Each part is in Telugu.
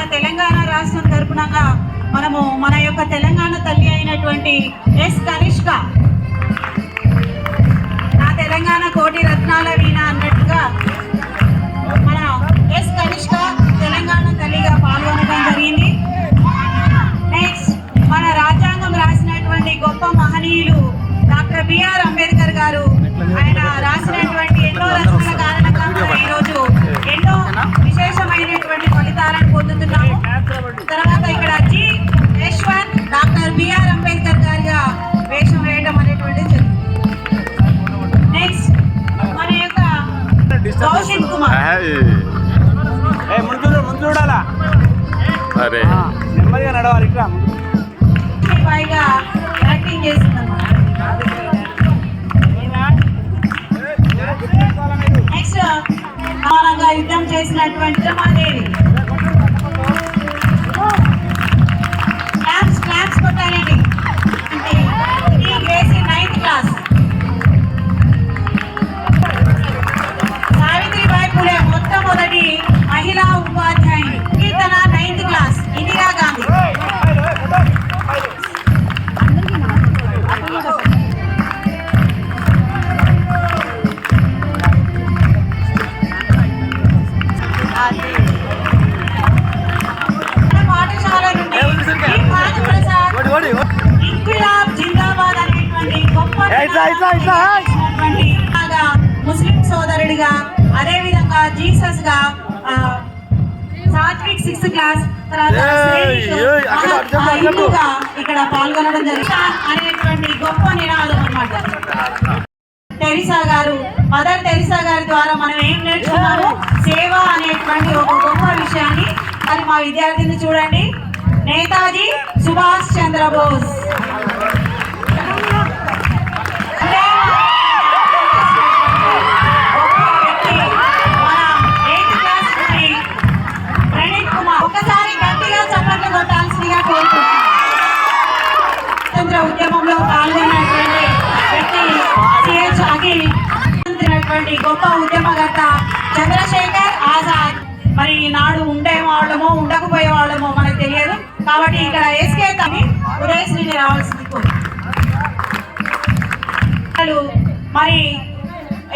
మన తెలంగాణ రాష్ట్రం తరపునగా మనము మన యొక్క తెలంగాణ తల్లి అయినటువంటి ఎస్ గణేష్ కౌశిక్ కుమార్ ఏ ముందు చూడు, ముందు చూడాలా అరే ఆ, నెమ్మదిగా నడవాలి పైగా యాక్టింగ్ చేసిందన్నమాట నెక్స్ట్ యుద్ధం చేసినటువంటి రమాదేవి ముస్లిం సోదరుడిగా అదే విధంగా జీసస్గా సాత్విక్ సిక్స్త్ క్లాస్ తర్వాత. హిందూగా ఇక్కడ పాల్గొనడం జరిగింది. అనేటువంటి గొప్ప నినాదం అన్నమాట. తెరిసా గారు మదర్ తెరిసా గారి ద్వారా మనం ఏం నేర్చుకున్నాము? సేవ అనేటువంటి ఒక గొప్ప విషయాన్ని. మరి మా విద్యార్థిని చూడండి. నేతాజీ సుభాష్ చంద్రబోస్. కాబట్టి ఇక్కడ ఎస్కే తని ఉదయశ్రీని రావాల్సింది మరి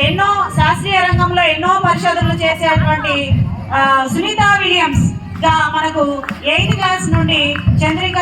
ఎన్నో శాస్త్రీయ రంగంలో ఎన్నో పరిశోధనలు చేసేటువంటి సునీత విలియమ్స్గా మనకు ఎయిత్ క్లాస్ నుండి చంద్రిక